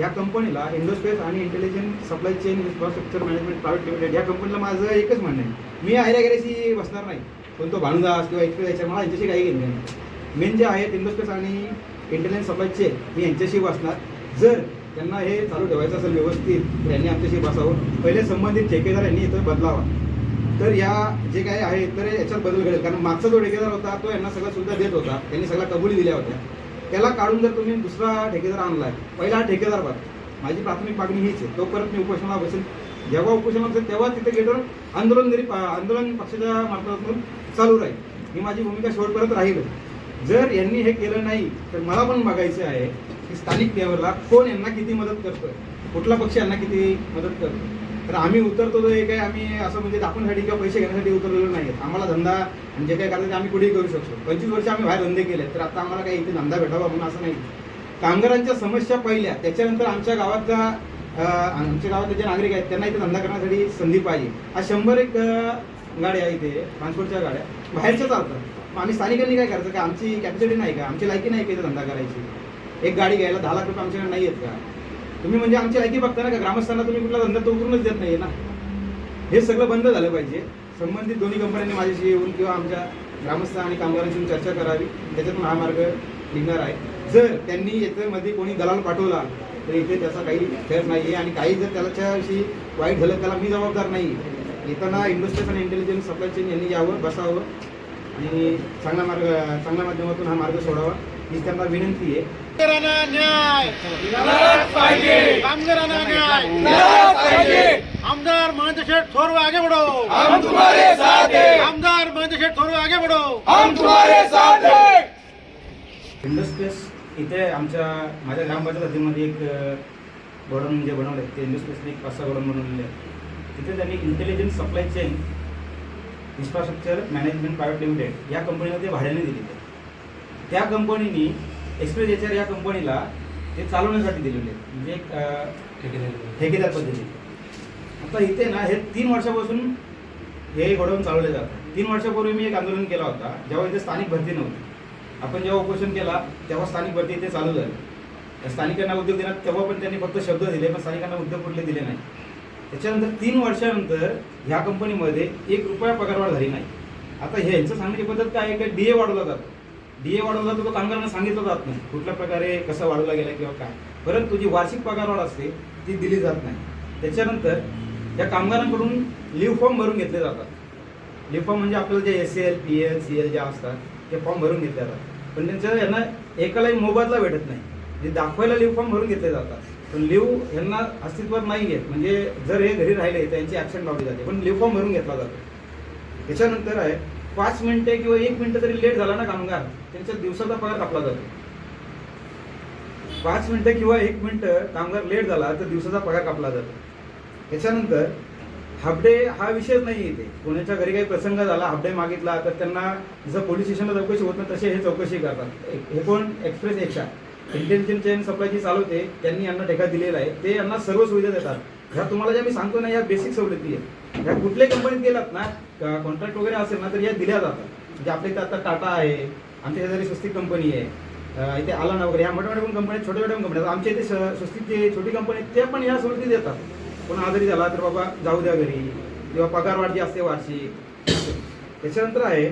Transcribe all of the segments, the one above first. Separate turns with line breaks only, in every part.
या कंपनीला इंडोस्पेस आणि intelligent supply chain infrastructure management private limited या कंपनीला माझं एकच म्हणणं आहे. मी आयऱ्या गेल्याशी बसणार नाही. कोणतो भानुदास किंवा एक्सप्रेस याच्या मला यांच्याशी काही घेणं नाही. मेन जे आहेत इंडोस्पेस आणि इंटेलिजंट सप्लाय चेन मी यांच्याशी बसणार. जर त्यांना हे चालू ठेवायचं असेल व्यवस्थित तर यांनी आमच्याशी बसावं. पहिले संबंधित ठेकेदार यांनी इथं बदलावा. तर या जे काही आहे तर याच्यात बदल घडेल. कारण मागचा जो ठेकेदार होता तो यांना सगळं सुविधा देत होता. त्यांनी सगळ्या कबुली दिल्या होत्या. त्याला काढून जर तुम्ही दुसरा ठेकेदार आणलाय पहिला हा ठेकेदार बघ. माझी प्राथमिक मागणी हीच आहे. तोपर्यंत मी उपोषणाला बसेल. जेव्हा उपोषण असेल तेव्हा तिथे गेटवर आंदोलन जरी आंदोलन पक्षाच्या मार्फतातून चालू राहील. ही माझी भूमिका शेवटपर्यंत राहील. जर यांनी हे केलं नाही तर मला पण बघायचं आहे की स्थानिक लेवलला कोण यांना किती मदत करतोय? कुठला पक्ष यांना किती मदत करतोय? तर आम्ही उतरतो तर हे काय आम्ही असं म्हणजे दाखवण्यासाठी किंवा पैसे घेण्यासाठी उतरलेलो नाही आम्हाला धंदा म्हणजे जे काही करायचं ते आम्ही कुठेही करू शकतो. पंचवीस वर्ष आम्ही बाहेर धंदे केले तर आता आम्हाला काही इथे धंदा भेटावा म्हणून असं नाही कामगारांच्या समस्या पहिल्या त्याच्यानंतर आमच्या गावातल्या आमच्या गावातले जे नागरिक आहेत त्यांना इथे धंदा करण्यासाठी संधी पाहिजे. आज शंभर एक गाड्या आहे इथे ट्रान्सपोर्टच्या गाड्या बाहेरच्या चालतात. मग आम्ही स्थानिकांनी काय करायचं का आमची कॅपॅसिटी नाही का? आमची लायकी नाही का इथे धंदा करायची? एक गाडी घ्यायला दहा लाख रुपये आमच्याकडे नाही आहेत का? तुम्ही म्हणजे आमची ऐकी बघता ना का? ग्रामस्थांना तुम्ही कुठला धंदा तो करूनच देत नाही ना. हे सगळं बंद झालं पाहिजे. संबंधित दोन्ही कंपन्यांनी माझ्याशी येऊन किंवा आमच्या ग्रामस्थ आणि कामगारांशी चर्चा करावी. त्याच्यातून हा मार्ग निघणार आहे. जर त्यांनी याच्यामध्ये कोणी दलाल पाठवला तर इथे त्याचा काही खेळ नाही आहे आणि काही जर त्याच्याविषयी वाईट झालं त्याला मी जबाबदार नाही. येताना इंडस्ट्रीज आणि इंटेलिजन्स सप्लाय चेन यांनी यावं बसावं आणि चांगला मार्ग चांगल्या माध्यमातून हा मार्ग सोडावा ही त्यांना विनंती आहे.
कामगारांना न्याय. कामगारांना न्याय. आमदार महेंद्र शेठ थोरवे आगे बढ़ो.
हम तुम्हारे साथ हैं.
आमदार महेंद्र शेठ थोरवे आगे बढ़ो.
हम तुम्हारे साथ हैं.
इंडस्ट्रीज इथे आमच्या माझ्या ग्रामपंचायत हद्दीमध्ये एक गोडाऊन जे बनवलं आहे ते इंडस्ट्रीजने एक पाच सहा गोडाऊन बनवलेले आहे तिथे त्यांनी intelligent supply chain infrastructure management private limited या कंपनीला ते भाड्याने दिलेले आहे. त्या कंपनीनी एक्सप्रेस एच या कंपनीला ते चालवण्यासाठी दिलेले आहेत. म्हणजे ठेकेदार पद्धती. आता इथे ना हे तीन वर्षापासून हे गोडाऊन चालवले जातात. तीन वर्षापूर्वी मी एक आंदोलन केला होता जेव्हा इथे स्थानिक भरती नव्हती. आपण जेव्हा उपोषण केला तेव्हा स्थानिक भरती इथे चालू झाली. स्थानिकांना उद्योग देण्यात तेव्हा पण त्यांनी फक्त शब्द दिले पण स्थानिकांना उद्योग कुठले दिले नाही. त्याच्यानंतर तीन वर्षानंतर ह्या कंपनीमध्ये एक रुपया पगारवाढ झाली नाही. आता हे यांचं सांगण्याची पद्धत काय आहे की डी ए वाढवला जातो. डी ए वाढवला तुला तो कामगारांना सांगितलं जात नाही. कुठल्या प्रकारे कसं वाढवला गेला किंवा काय. परंतु जी वार्षिक पगारवाढ असते ती दिली जात नाही. त्याच्यानंतर या कामगारांकडून लिव्ह फॉर्म भरून घेतले जातात. लिव्ह फॉर्म म्हणजे आपल्याला जे S L P L C L जे असतात ते फॉर्म भरून घेतले जातात. पण त्यांच्या यांना एकालाही मोबदला भेटत नाही. जे दाखवायला लिव्ह फॉर्म भरून घेतले जातात. पण लिव्ह यांना अस्तित्वात नाही घेत म्हणजे जर हे घरी राहिले त्यांची यांची लावली जाते. पण लिव्ह फॉर्म भरून घेतला जातो. त्याच्यानंतर आहे पाच मिनिटे किंवा एक मिनिटं तरी लेट झाला ना कामगार त्यांच्या दिवसाचा पगार कापला जातो. पाच मिनिटं किंवा एक मिनिटं कामगार लेट झाला तर दिवसाचा पगार कापला जातो. त्याच्यानंतर हाफडे हा विषयच नाही येते कोणाच्या घरी काही प्रसंग झाला हाफडे मागितला तर त्यांना जसं पोलीस स्टेशनला चौकशी होत नाही तसे हे चौकशी करतात. हे कोण? एक्सप्रेस एक्शा इंटेलिजन्स चेन सप्लाय जी चालवते त्यांनी यांना ठेका दिलेला आहे. ते यांना सर्व सुविधा देतात. ह्या तुम्हाला ज्या मी सांगतो ना या बेसिक सवलती आहेत. ह्या कुठल्याही कंपनीत गेलात ना कॉन्ट्रॅक्ट वगैरे असेल ना तर या दिल्या जातात. म्हणजे आपल्या इथे आता टाटा आहे आमच्या शेजारी स्वस्तिक कंपनी आहे. इथे इथे आलाना वगैरे या मोठ्या मोठ्या पण कंपन्या छोट्या छोट्या कंपन्या आमच्या इथे स- स्वस्तिक जे छोटी कंपनी आहेत त्या पण या सवलती देतात. कोण आजारी झाला तर बाबा जाऊ द्या घरी किंवा पगार वाढ जी असते वार्षिक. त्याच्यानंतर आहे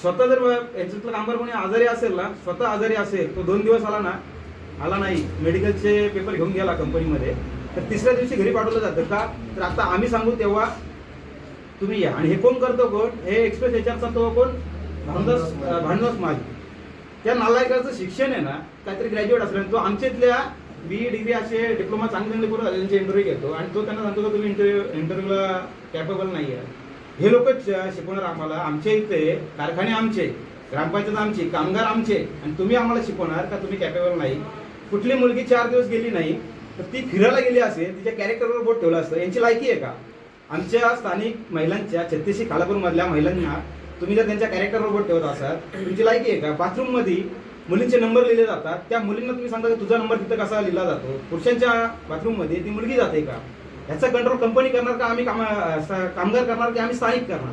स्वतः जर याच्यातलं कामगार कोणी आजारी असेल ना स्वतः आजारी असेल तो दोन दिवस आला ना आला नाही. मेडिकलचे पेपर घेऊन गेला कंपनीमध्ये तर तिसऱ्या दिवशी घरी पाठवलं जातं का? तर आता आम्ही सांगू तेव्हा तुम्ही या. आणि हे कोण करतो कोण? हे एक्सप्रेस एचआरचा तो कोण? भानुदास अं, भानुदास माझी त्या नालायकाचं शिक्षण आहे ना काहीतरी ग्रॅज्युएट असल्याने तो आमच्या इथल्या बी डिग्री असे डिप्लोमा चांगले चांगले पूर्ण त्यांचे इंटरव्ह्यू घेतो. आणि तो त्यांना सांगतो का तुम्ही इंटरव्ह्यू इंटरव्ह्यूला कॅपेबल नाही आहे. हे लोकच शिकवणार आम्हाला. आमच्या इथे कारखाने आमचे ग्रामपंचायत आमची कामगार आमचे आणि तुम्ही आम्हाला शिकवणार का तुम्ही कॅपेबल नाही? कुठली मुलगी चार दिवस गेली नाही तर ती फिरायला गेली असेल तिच्या कॅरेक्टरवर बोट ठेवलं असतं. यांची लायकी आहे का? आमच्या स्थानिक महिलांच्या छत्तीसशे खालापूर मधल्या महिलांना तुम्ही जर त्यांच्या कॅरेक्टर रोबोट ठेवत असाल तुमची लायकी आहे का? बाथरूममध्ये मुलींचे नंबर लिहिले जातात. त्या मुलींना तुम्ही सांगता की तुझा नंबर तिथं कसा लिहिला जातो? पुरुषांच्या बाथरूममध्ये ती मुलगी जाते का? याचा कंट्रोल कंपनी करणार का आम्ही काम कामगार करणार की आम्ही स्थानिक करणार?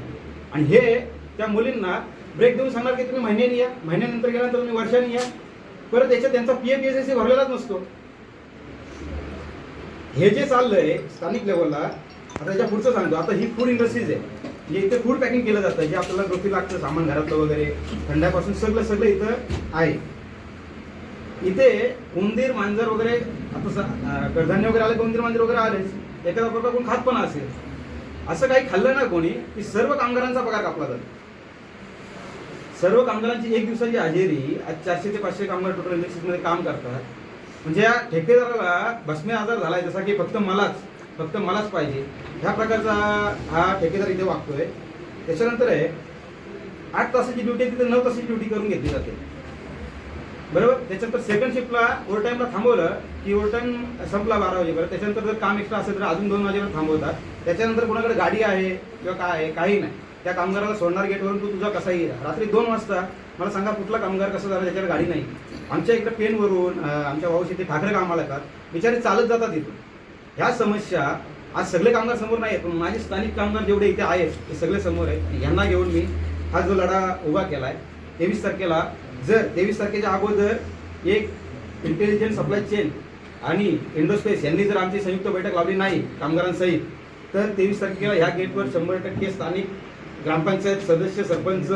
आणि हे त्या मुलींना ब्रेक देऊन सांगणार की तुम्ही महिन्याने या. महिन्यानंतर गेल्यानंतर तुम्ही वर्षाने या. परत याच्यात त्यांचा पी एफ एस एस भरलेलाच नसतो. हे जे चाललंय स्थानिक लेवलला आता याच्या पुढचं सांगतो. आता ही फूड इंडस्ट्रीज आहे. म्हणजे इथे फूड पॅकिंग केलं जातं. जे आपल्याला रोटी लागतं सामान घरातलं वगैरे. थंड्यापासून सगळं सगळं इथं आहे. इथे उंदीर मांजर वगैरे आता कडधान्य वगैरे आले उंदीर मांजर वगैरे आलेच. एखादा प्रकार कोण खात पण असेल. असं काही खाल्लं ना कोणी की सर्व कामगारांचा पगार कापला जातो. सर्व कामगारांची एक दिवसाची हजेरी आज चारशे ते पाचशे कामगार टोटल इंडस्ट्रीजमध्ये काम करतात. म्हणजे या ठेकेदाराला भस्मे आजार झालाय जसा की फक्त मलाच. फक्त मलाच पाहिजे. ह्या प्रकारचा हा ठेकेदार इथे वागतोय. त्याच्यानंतर आहे आठ तासाची ड्युटी आहे तिथे नऊ तासाची ड्युटी करून घेतली जाते. बरोबर? त्याच्यानंतर सेकंड शिफ्टला ओव्हर टाईमला थांबवलं की ओव्हर टाईम संपला बारा वाजेपर्यंत. त्याच्यानंतर जर काम एक्स्ट्रा असेल तर अजून दोन वाजेपर्यंत थांबवतात. त्याच्यानंतर कोणाकडे गाडी आहे किंवा काय आहे काही नाही. त्या कामगाराला सोडणार गेटवरून तू तुझा कसाही येईल रात्री दोन वाजता मला सांगा कुठला कामगार कसा झाला त्याच्यावर गाडी नाही. आमच्या इकडे पेनवरून आमच्या भाऊ ते ठाकरे कामाला येतात. बिचारे चालत जातात इथून. ह्या समस्या आज सगळे कामगार समोर नाही आहेत पण माझे स्थानिक कामगार जेवढे इथे आहेत ते सगळे समोर आहेत. यांना घेऊन मी हा जो लढा उभा केला आहे तेवीस तारखेला जर तेवीस तारखेच्या अगोदर एक इंटेलिजंट सप्लाय चेन आणि इंडोस्पेस यांनी जर आमची संयुक्त बैठक लावली नाही कामगारांसहित तर तेवीस तारखेला ह्या गेटवर शंभर टक्के स्थानिक ग्रामपंचायत सदस्य सरपंच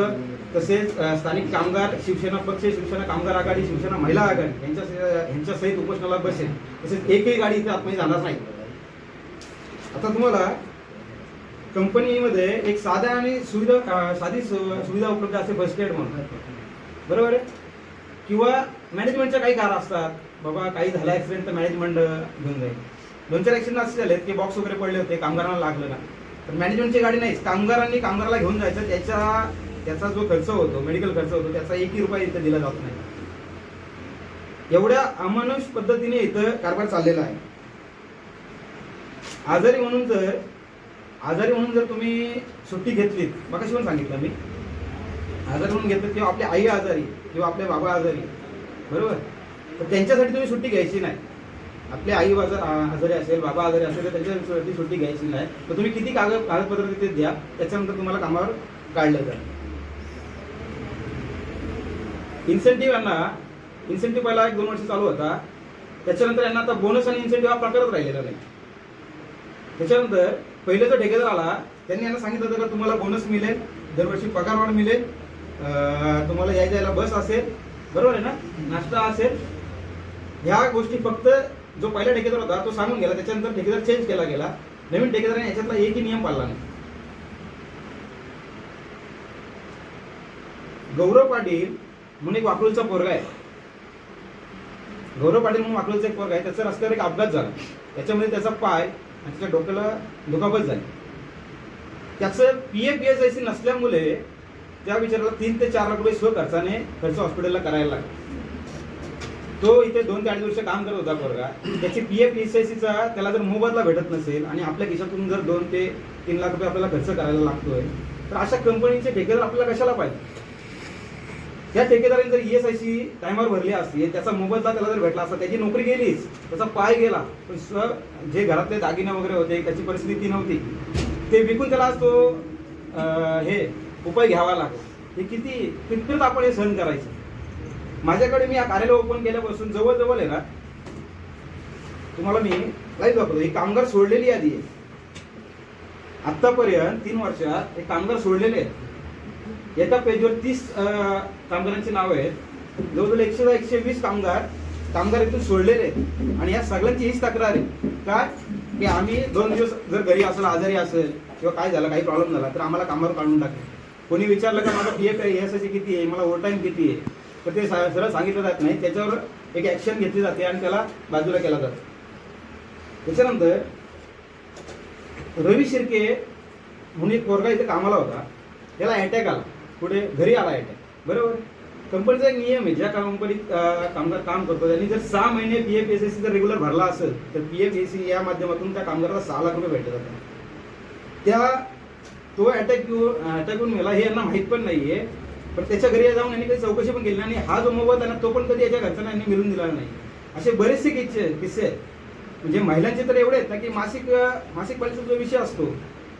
तसेच स्थानिक कामगार शिवसेना पक्ष शिवसेना कामगार आघाडी शिवसेना महिला आघाडी यांच्या यांच्या सहित उपोषणाला बसेल तसेच एकही गाडी इथे आतमध्ये जाणार नाही. आता तुम्हाला कंपनीमध्ये एक साध्या आणि सुविधा साधी सु- सुविधा उपलब्ध असते बस स्टँड म्हणून. बरोबर आहे? किंवा मॅनेजमेंटच्या काही कार असतात. बाबा काही झाला ऍक्सिडेंट तर मॅनेजमेंट घेऊन जाईल. दोन चार ऍक्सिडेंट असे झाले की बॉक्स वगैरे पडले होते कामगारांना लागलं ना. तर मॅनेजमेंटची गाडी नाही कामगारांनी कामगाराला घेऊन जायचं. त्याच्या त्याचा जो खर्च होतो मेडिकल खर्च होतो त्याचा एकही रुपया इथं दिला जात नाही. एवढ्या अमानुष पद्धतीने इथं कारभार चाललेला आहे. आजारी म्हणून जर आजारी म्हणून जर तुम्ही सुट्टी घेतलीत मग पण सांगितलं मी. आजारी म्हणून घेतलं किंवा आपली आई आजारी किंवा आपले बाबा आजारी बरोबर? तर त्यांच्यासाठी तुम्ही सुट्टी घ्यायची नाही. आपली आई आजार आजारी असेल बाबा आजारी असेल तर त्यांच्यावरती सुट्टी घ्यायची नाही. तर तुम्ही किती कागद कागदपत्र तिथे द्या त्याच्यानंतर तुम्हाला कामावर काढलं जाईल. इन्सेंटिव्ह यांना इन्सेंटिव्ह पहिला एक दोन वर्ष चालू होता. त्याच्यानंतर यांना आता बोनस आणि इन्सेंटिव्ह हा प्रकारच राहिलेला नाही. त्याच्यानंतर पहिले जो ठेकेदार आला त्यांनी यांना सांगितलं होतं का तुम्हाला बोनस मिळेल दरवर्षी पगारवाढ मिळेल तुम्हाला या जायला बस असेल बरोबर आहे ना? नाश्ता असेल. ह्या गोष्टी फक्त जो पहिला ठेकेदार होता तो सांगून गेला त्याच्यानंतर ठेकेदार चेंज केला गेला. नवीन ठेकेदाराने याच्यातला एकही नियम पाळला नाही. गौरव पाटील म्हणून एक वाकुळचा पोरगा आहे. गौरव पाटील म्हणून वाकळूचा एक पोरगा आहे. त्याचा रस्त्यावर एक अपघात झाला. त्याच्यामध्ये त्याचा पाय आणि त्याच्या डोक्याला दुखापत झाली. त्याचं P F P S I C नसल्यामुळे त्या विचाराला तीन ते चार लाख रुपये स्वखर्चाने खर्च हॉस्पिटलला करायला लागला. तो इथे दोन ते अडीच वर्ष काम करत होता पोरगा. त्याची पी एफ एस आय सीचा त्याला जर मोबदला भेटत नसेल आणि आपल्या खिशातून जर दोन ते तीन लाख रुपये आपल्याला खर्च करायला लागतोय तर अशा कंपनीचे ठेकेदार आपल्याला कशाला पाहिजे? त्या ठेकेदाराने जर ईएसआय सी टायमावर भरली असती त्याचा मोबदला त्याला जर भेटला असता त्याची नोकरी गेलीच त्याचा पाय गेला पण जे घरातले दागिने वगैरे होते त्याची परिस्थिती नव्हती ते विकून त्याला आज तो हे उपाय घ्यावा लागला. हे किती कितपत आपण हे सहन करायचं? माझ्याकडे मी हा कार्यालय ओपन केल्यापासून जवळजवळ आहे ना तुम्हाला मी लाईव्ह दाखवतो. ही कामगार सोडलेली यादी आहे. आतापर्यंत तीन वर्षात हे कामगार सोडलेले आहेत. एका पेजवर तीस कामगारांची नावं आहेत. जवळजवळ एकशे दहा एकशे वीस कामगार कामगार इथून सोडलेले आहेत. आणि या सगळ्यांची हीच तक्रार आहे. काय की आम्ही दोन दिवस जर घरी असेल आजारी असेल किंवा काय झालं काही प्रॉब्लेम झाला तर आम्हाला कामावर काढून टाकले. कोणी विचारलं का माझा पी एफ एस किती आहे? मला ओव्हर टाईम किती आहे? तर ते सरळ सांगितलं जात नाही. त्याच्यावर एक ॲक्शन घेतली जाते आणि त्याला बाजूला केला जातो. त्याच्यानंतर रवी शिर्के म्हणून एक पोरगा इथे कामाला होता. त्याला अटॅक आला. पुढे घरी आला अटॅक बरोबर? कंपनीचा एक नियम आहे. ज्या कंपनीत कामगार काम करतो त्यांनी जर सहा महिने P F S S C जर रेग्युलर भरला असेल तर पी एफ एस सी या माध्यमातून त्या कामगाराला सहा लाख रुपये भेटले जातात. त्या तो अटॅक अटॅक होऊन मेला हे यांना माहीत पण नाहीये. पण त्याच्या घरी जाऊन यांनी कधी चौकशी पण केली नाही आणि हा जो मोबाईल आहे तो पण कधी याच्या घरच्यांना यांनी मिळून दिला नाही. असे बरेचसे किस्से किस्से आहेत. म्हणजे महिलांचे तर एवढे आहेत ना की मासिक मासिक पाळीचा जो विषय असतो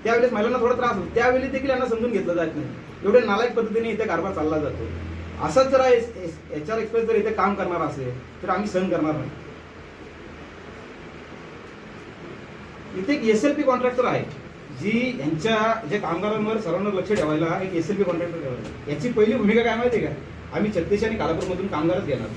त्यावेळेस महिलांना थोडा त्रास होतो. त्यावेळी देखील यांना समजून घेतलं जात नाही. एवढे नालायक पद्धतीने इथे कारभार चालला जातो. असाच जर एच आर एक्सप्रेस जर इथे काम करणार असेल तर आम्ही सहन करणार नाही. इथे एक एस एल पी कॉन्ट्रॅक्टर आहे. जी यांच्या ज्या कामगारांवर सर्वांवर लक्ष ठेवायला एक एस एल पी कॉन्ट्रॅक्टर ठेवायला. याची पहिली भूमिका काय माहिती आहे का? आम्ही छत्तीस आणि कालापूरमधून कामगारच घेणार.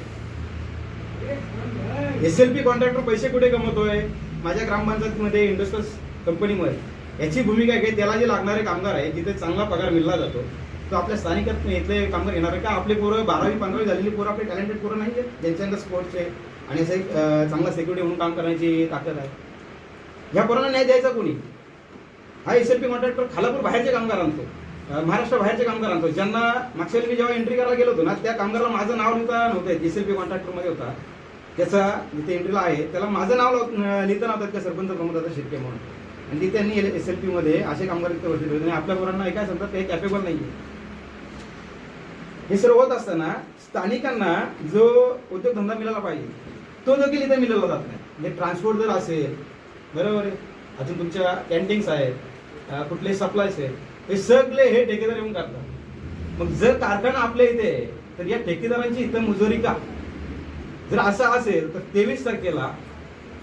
एस एल पी कॉन्ट्रॅक्टर पैसे कुठे कमवतोय? माझ्या ग्रामपंचायतीमध्ये इंडस्ट्रीज कंपनीमध्ये याची भूमिका घे त्याला जे लागणारे कामगार आहे जिथे चांगला पगार मिळला जातो तो आपल्या स्थानिकात इथले कामगार येणार आहे का? आपले पोरं बारावी पंधरावी झालेली पोरं आपले टॅलेंटेड पोरं नाही आहेत? ज्यांच्याकडे स्पोर्ट्सचे आणि असं एक चांगला सेक्युरिटी म्हणून काम करण्याची ताकद आहे. ह्या पोरांना न्याय द्यायचा कोणी? हा S L P contractor Khalapur बाहेरचे कामगार आणतो. महाराष्ट्र बाहेरचे कामगार आणतो. ज्यांना मागच्या मी जेव्हा एंट्री करायला गेलो होतो ना त्या कामगाराला माझं नाव लिहिता नव्हतं. एस एल पी कॉन्ट्रॅक्टरमध्ये होता. त्याचा जिथे एंट्रीला आहे त्याला माझं नाव लिहिता नव्हतं त्या सरपंच प्रमुखाचा शिर्के म्हणून. आणि ती त्यांनी एस एल पीमध्ये असे कामगार इथे भरती आणि आपल्या पोरांना काय सांगतात ते कॅपेबल नाही आहे हे सर्व होत असताना स्थानिकांना जो उद्योगधंदा मिळाला पाहिजे तो देखील इथे मिळाला जात नाही. म्हणजे ट्रान्सपोर्ट जर असेल बरोबर आहे. अजून तुमच्या कॅन्टीन्स आहेत. कुठले सप्लायस आहेत हे सगळे हे ठेकेदार येऊन करतात. मग जर कारखाना आपल्या इथे तर या ठेकेदारांची इथं मुजोरी का? जर असं असेल तर तेवीस तारखेला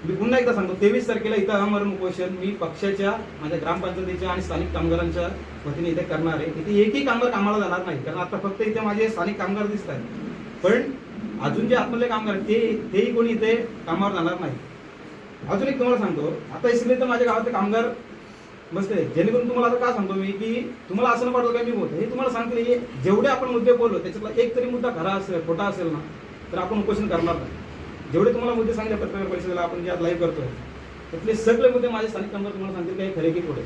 मी पुन्हा एकदा सांगतो तेवीस तारखेला इथं आमरण उपोषण मी पक्षाच्या माझ्या ग्रामपंचायतीच्या आणि स्थानिक कामगारांच्या वतीने इथे करणार आहे. इथे एकही कामगार कामाला जाणार नाही कारण आता फक्त इथे माझे स्थानिक कामगार दिसत आहेत. पण अजून जे आतमधले कामगार ते तेही कोणी इथे कामावर जाणार नाही. अजून एक तुम्हाला सांगतो आता इसले तर माझ्या गावातले कामगार बसते जेणेकरून तुम्हाला आता का सांगतो मी की तुम्हाला असं न काय मी बोलतो. हे तुम्हाला सांगते हे जेवढे आपण मुद्दे बोललो त्याच्यातला एक तरी मुद्दा खरा असेल खोटा असेल ना तर आपण उपोषण करणार नाही. जेवढे तुम्हाला मुद्दे सांगितले पत्रकार परिषदेला आपण जे आज लाईव्ह करतोय त्यातले सगळे मुद्दे माझे स्थानिक कामगार तुम्हाला सांगतील काही खरे की खोटे.